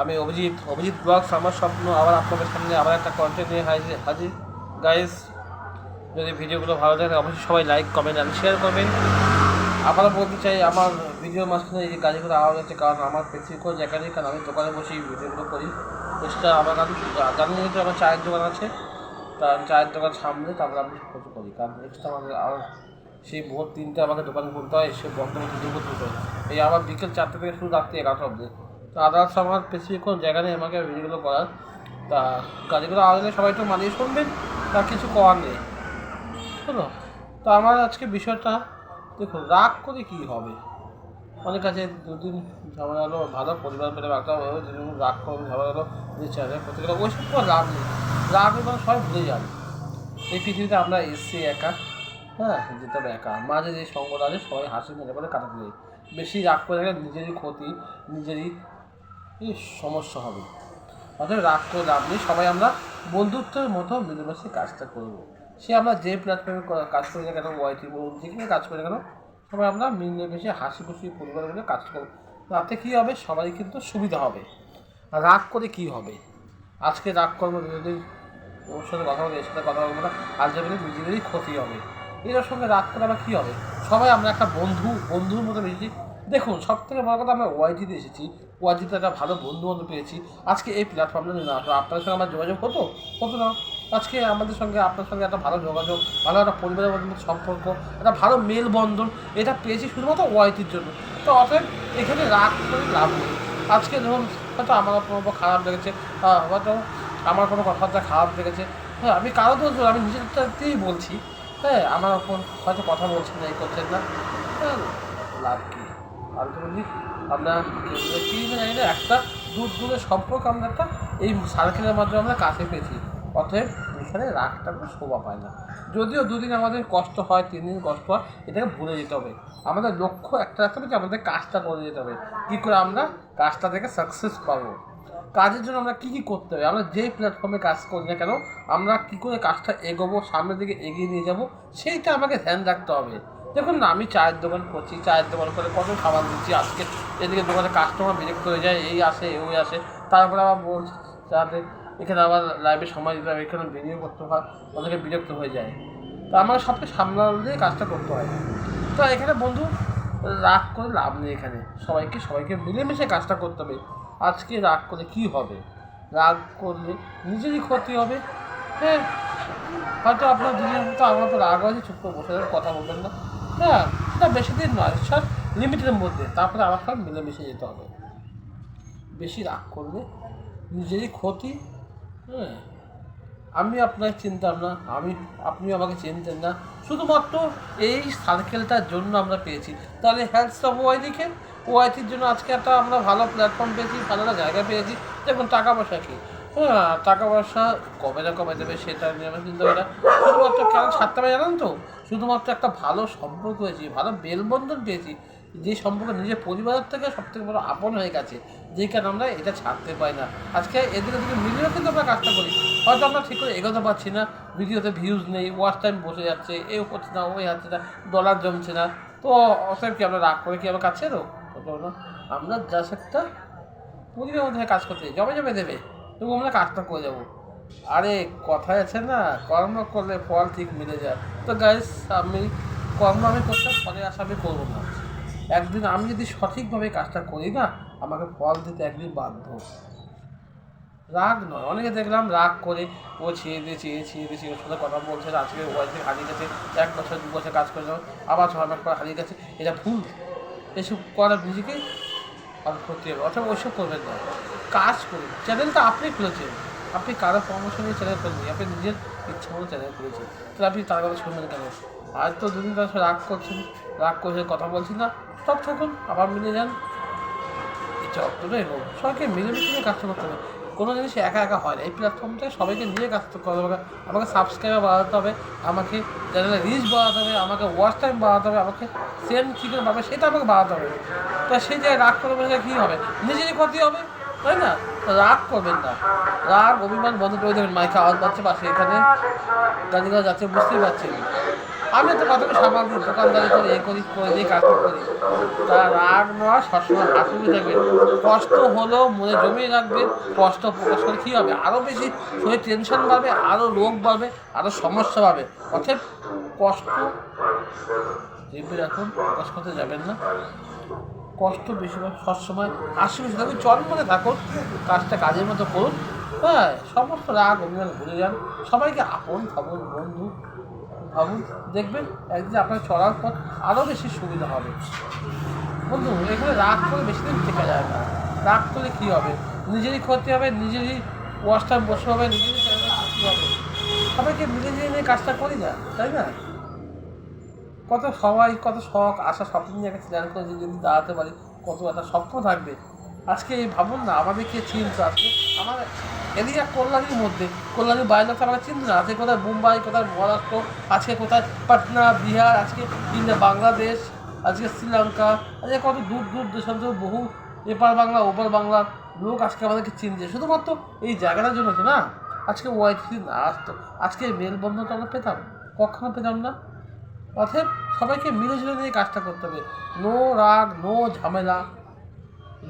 আমি অভিজিৎ অভিজিৎ ব্লগস আমার স্বপ্ন, আবার আপনাদের সামনে আবার একটা কন্টেন্ট নিয়ে হাজির হাজির। গাইজ যদি ভিডিওগুলো ভালো লাগে, অবশ্যই সবাই লাইক কমেন্ট আর শেয়ার করবেন। আবারও বলতে চাই, আমার ভিডিওর মাঝখানে এই গাড়িগুলো আওয়াজ হচ্ছে, কারণ আমার স্পেসিফিক জায়গা নেই কারণ আমি দোকানে বসেই ভিডিওগুলো করি। এক্সট্রা আমার আমি জানেন যেহেতু আমার চায়ের দোকান আছে। তার চায়ের দোকান সামনে তারপরে আমি কিছু করি কারণ এক্সট্রা আমাদের আর সেই ভোর তিনটে আমাকে দোকানে খুলতে হয়, সে বন্ধ করতে দুটো। এই আবার বিকেল চারটে থেকে শুরু রাত্রি এগারোটা অবধি। তো আদার্স আমার স্পেসিফিক কোনো জায়গা নেই, আমাকে ভিডিওগুলো করার তা গাড়িগুলো হলে সবাই একটু মানিয়ে শুনবেন তার কিছু করার নেই। শোনো, তো আমার আজকে বিষয়টা দেখুন রাগ করে কী হবে? অনেক কাছে দুদিন ঝামেলা হলো, ভালো পরিবার পেলে রাখতে হবে, দুদিন রাগ করবে ঝামেলা হলো যে চ্যানেল করতে গেলে ওইসব কোনো লাভ নেই। রাগ এবং সবাই ভুলে যাবে। এই পৃথিবীতে আমরা এসছি একা হ্যাঁ যেতে হবে একা, মাঝে যে সঙ্গটা আছে, সবাই হাসি মেলে করে কাটাতে বেশি রাগ করে নিজেরই ক্ষতি, নিজেরই সমস্যা হবে? অতএব রাগ করে লাভ নেই। সবাই আমরা বন্ধুত্বের মতো মিলেমিশে কাজটা করব। সে আমরা যে প্ল্যাটফর্মে কাজ করি না কেন ওয়াইটি বলুন যেখানে কাজ করি না কেন, সবাই আমরা মিলেমিশে হাসি খুশি পরিবার মিলে কাজ করব। তাতে কী হবে? সবাই কিন্তু সুবিধা হবে। রাগ করে কী হবে? আজকে রাগ করব যদি ওর সাথে কথা বলব এর সাথে কথা বলব না, আজ যাবে নিজেদেরই ক্ষতি হবে। এর সঙ্গে রাগ করে আবার কী হবে? সবাই আমরা একটা বন্ধু, বন্ধুর মতো বেশি দেখুন সব থেকে বড় কথা আমরা ওয়াইটিতে এসেছি। ওয়াইটিতে একটা ভালো বন্ধু বান্ধব পেয়েছি। আজকে এই প্ল্যাটফর্মটা না আসলে আপনাদের সঙ্গে আমার যোগাযোগ হতো হতো না। আজকে আমাদের সঙ্গে আপনার সঙ্গে একটা ভালো যোগাযোগ ভালো একটা পরিবারের মধ্যে সম্পর্ক একটা ভালো মেলবন্ধন এটা পেয়েছি শুধুমাত্র ওয়াইটির জন্য। তো অতএব এখানে রাগ করে লাভ নেই। আজকে ধরুন হয়তো আমার কোনো খারাপ লেগেছে হয়তো আমার কোনো কথাবার্তা খারাপ লেগেছে। হ্যাঁ আমি কারও দোষ দেবো না, আমি নিজেরটাতেই বলছি। হ্যাঁ আমার ওপর হয়তো কথা বলছেন না এই করছেন না। হ্যাঁ লাভ কী? আমরা চিনি না জানি না, একটা দূর দূরের সম্পর্ক আমরা একটা এই সার্কেলের মাধ্যমে আমরা কাছে পেয়েছি। অতএব এখানে রাগটা কোনো শোভা পায় না। যদিও দুদিন আমাদের কষ্ট হয়, তিন দিন কষ্ট হয়, এটাকে ভুলে যেতে হবে। আমাদের লক্ষ্য একটা রাখতে হবে যে আমাদের কাজটা করে যেতে হবে। কী করে আমরা কাজটা থেকে সাকসেস পাবো? কাজের জন্য আমরা কী কী করতে হবে? আমরা যেই প্ল্যাটফর্মে কাজ করি না কেন, আমরা কী করে কাজটা এগোবো, সামনের দিকে এগিয়ে নিয়ে যাব, সেইটা আমাকে ধ্যান রাখতে হবে। দেখুন না, আমি চায়ের দোকান করছি, চায়ের দোকান করে কত খাবার দিচ্ছি। আজকে এদিকে দোকানে কাস্টমার বিরক্ত হয়ে যায়, এই আসে ওই আসে। তারপরে আবার বলছি যাতে এখানে আবার লাইভে সময় দিতে হবে, এখানে ভিডিও করতে হয় অনেকে বিরক্ত হয়ে যায়। তা আমার সবকে সামলাল দিয়ে কাজটা করতে হয়। তো এখানে বন্ধু, রাগ করে লাভ নেই এখানে। সবাইকে সবাইকে মিলেমিশে কাজটা করতে হবে। আজকে রাগ করে কি হবে? রাগ করলে নিজেরই ক্ষতি হবে। হ্যাঁ হয়তো আপনার দুজনের মতো, আমার তো রাগ চুপ করে বসে কথা বলবেন না। হ্যাঁ সেটা বেশি দিন নয়, সব লিমিটের মধ্যে। তারপরে আবার সব মিলেমিশে যেতে হবে। বেশি রাগ করবে, নিজেরই ক্ষতি হ্যাঁ। আমি আপনাকে চিনতাম না আমি আপনি আমাকে চিনতেন না। শুধুমাত্র এই সার্কেলটার জন্য আমরা পেয়েছি। তাহলে হেলথ অফ ওয়াইদিকে ওয়াইটির জন্য আজকে একটা আমরা ভালো প্ল্যাটফর্ম পেয়েছি, ভালো একটা জায়গা পেয়েছি। দেখুন টাকা পয়সা কি? হ্যাঁ টাকা পয়সা কবে না কবে দেবে সেটা নিয়ে আমরা চিন্তা করি না শুধুমাত্র কেন ছাড়তে হবে জানেন তো? শুধুমাত্র একটা ভালো সম্পর্ক হয়েছি, ভালো মেলবন্ধন পেয়েছি, যে সম্পর্ক নিজের পরিবারের থেকে সব থেকে বড় আপন হয়ে গেছে যে কারণে আমরা এটা ছাড়তে পাই না। আজকে এদিকে দিকে মিলিয়েও কিন্তু আমরা কাজটা করি। হয়তো আমরা ঠিক করে এগোতে পারছি না, ভিডিওতে ভিউজ নেই ওয়াচ টাইম বসে যাচ্ছে এ হচ্ছে না, ওই হচ্ছে না ডলার জমছে না। তো অতএব কি আমরা রাগ করে কি আমরা ছেড়ো না, আমরা জাস্ট একটা পরিবারের মধ্যে কাজ করতে জমে জমে দেবে, তবু আমরা কাজটা করে যাব। আরে, কথায় আছে না, কর্ম করলে ফল ঠিক মিলে যায়। তো গাইস আমি কর্ম আমি করতে ফলে আশা আমি করব না। একদিন আমি যদি সঠিকভাবে কাজটা করি না, আমাকে ফল দিতে একদিন বাধ্য। রাগ নয়। অনেকে দেখলাম রাগ করে, ও ছেড়ে দিয়ে চেয়ে ছেড়ে দিয়ে ওর সাথে কথা বলছে, আজকে ওয়াইফে হারিয়ে গেছে, এক বছর, দু বছর কাজ করে আবার ছয় মাস পর হারিয়ে গেছে, এটা ভুল। এসব করা নিজেকে আর করতে হবে অথবা ওইসব করবেন না। কাজ করুন। চ্যানেলটা আপনি খুলেছেন। আপনি কারও পরামর্শ নিয়ে চ্যানেল করেননি আপনি নিজের ইচ্ছা মতো চ্যানেল খুলেছেন তাহলে আপনি তার কথা শুনবেন কেন? আজ তো দুদিন তার সাথে রাগ করছেন, রাগ করে কথা বলছেন না। সব থাকুন, আবার মিলে যান। ইচ্ছা চক্রটা এরকম সবাইকে মিলেমিশে কাজটা করতে হবে। কোনো জিনিস একা একা হয় না। এই প্ল্যাটফর্মটায় সবাইকে নিয়ে কাজ করতে হবে। আমাকে সাবস্ক্রাইবার বাড়াতে হবে, আমাকে চ্যানেলে রিচ বাড়াতে হবে, আমাকে ওয়াচ টাইম বাড়াতে হবে, আমাকে সেম করে পাবে সেটা আমাকে বাড়াতে হবে। তা সেই জায়গায় রাগ করে বসে কী হবে? নিজেরই ক্ষতি হবে। তাই না? রাগ করবেন না। রাগ, অভিমান বন্ধ করে দেবেন মাইকে আওয়াজ পাচ্ছে, পাশে এখানে গাড়ি যাচ্ছে, বুঝতেই পারছেন। আমি তো প্রথমে সামান্য দোকানদারি করে এ করি, করে দিয়ে কাজ করি তা রাগ নয় সবসময় হাসুমি থাকবে কষ্ট হলেও মনে জমিয়ে রাখবে কষ্ট প্রকাশ করে কী হবে? আরও বেশি শরীর টেনশন বাড়বে আরও রোগ বাড়বে আরও সমস্যা বাড়বে। অর্থাৎ কষ্ট জিভে রাখুন, প্রকাশ করতে যাবেন না। কষ্ট বেশিরভাগ সবসময় হাসি খুশি থাকুন চরমনে থাকুন কাজটা কাজের মতো করুন হ্যাঁ সমস্ত রাগ, অভিমান ভুলে যান। সবাইকে আপন, ভাবুন, বন্ধু, ভাবুন, দেখবেন একদিন আপনার চলার পথ আরও বেশি সুবিধা হবে। বন্ধু, এখানে রাগ করে বেশি দিন টেকা যায় না। রাগ করলে কী হবে? নিজেরই ক্ষতি হবে, নিজেরই ওয়াশটা বসে হবে, নিজেরই হবে। সবাইকে মিলে নিয়ে কাজটা করি না, তাই না? কত সবাই কত শখ, আশা, স্বপ্ন নিয়ে একটা প্ল্যান করে যদি দাঁড়াতে পারি, কত একটা স্বপ্ন থাকবে। আজকে এই ভাবুন না, আমাদেরকে চিনতো আজকে আমার এরিয়া কল্যাণীর মধ্যে, কল্যাণীর বাইরে তো আমাকে চিনতো না, আজকে কোথায় মুম্বাই, কোথায় মহারাষ্ট্র, আজকে কোথায় পাটনা, বিহার, আজকে ইন্ডিয়া বাংলাদেশ, আজকে শ্রীলঙ্কা, আজকে কত দূর দূর দেশান্তর বহু এপার বাংলা, ওপার বাংলার লোক আজকে আমাদেরকে চিনছে। শুধুমাত্র এই জায়গাটার জন্য না, আজকে ওয়াইফি না আসতো আজকে মেলবন্ধনটা আমরা পেতাম, কখনো পেতাম না। অতএব সবাইকে মিলেঝুলে নিয়ে কাজটা করতে হবে। নো রাগ, নো ঝামেলা।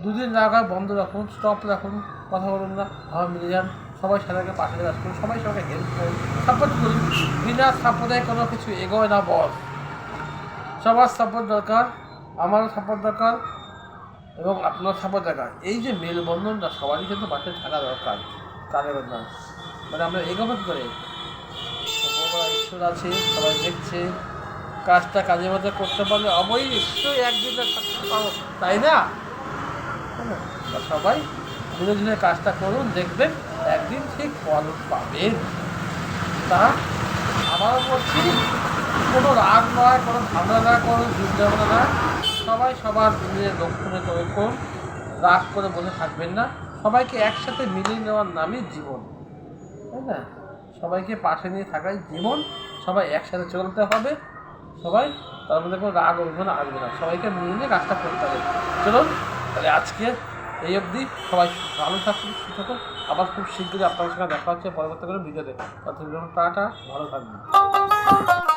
দুদিন রাগ বন্ধ রাখুন স্টপ রাখুন, কথা বলুন না, আবার মিলে যান। সবাই সবাইকে পাশে কাজ করুন, সবাই সবাইকে হেল্প করুন সাপোর্ট করুন বিনা সাপোর্টে কোনো কিছু এগোয় না বস সবার সাপোর্ট দরকার, আমারও সাপোর্ট দরকার, এবং আপনার সাপোর্ট দরকার। এই যে মেলবন্ধনটা সবারই কিন্তু পাশে থাকা দরকার কারণ না মানে আমরা এগোবো করে? আছে, সবাই দেখছে। কাজটা কাজের মধ্যে করতে পারলে অবশ্যই একদিন তাই না? সবাই ধীরে কাজটা করুন, দেখবেন একদিন ঠিক ফল পাবেন। তা আবারও বলছি, কোনো রাগ নয়, কোনো ঝামেলা না কোনো যুগ ঝামেলা না সবাই সবার নিজের লক্ষ্যণে করে করুন রাগ করে বসে থাকবেন না। সবাইকে একসাথে মিলিয়ে নেওয়ার নামই জীবন, তাই না? সবাইকে পাশে নিয়ে থাকাই জীবন, সবাই একসাথে চলতে হবে। সবাই? তার মধ্যে কোনো রাগ, অভিমান আসবে না। সবাইকে মিলে নিয়ে কাজটা করতে হবে। চলুন, তাহলে আজকে এই অবধি সবাই ভালো থাকুন, সুস্থ থাকুন। আবার খুব শীঘ্রই আপনার সঙ্গে দেখা হচ্ছে পরবর্তী করে ভিডিওতে। ততক্ষণ টাটা, ভালো থাকবেন।